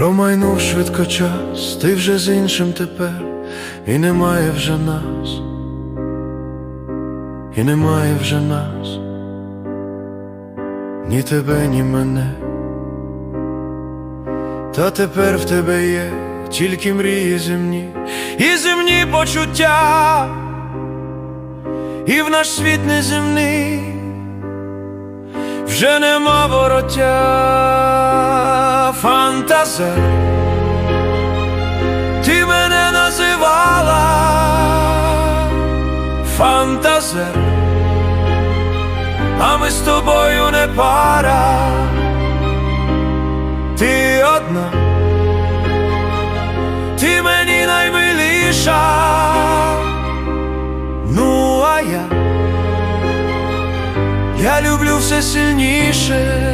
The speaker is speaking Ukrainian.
Промайнув швидко час, ти вже з іншим тепер, і немає вже нас, і немає вже нас, ні тебе, ні мене. Та тепер в тебе є тільки мрії земні, і земні почуття, і в наш світ неземний вже нема вороття, фантазер, ти мене називала, фантазер, а ми з тобою не пара, ти одна, ти мені наймиліша, ну а я. Я люблю все сильніше.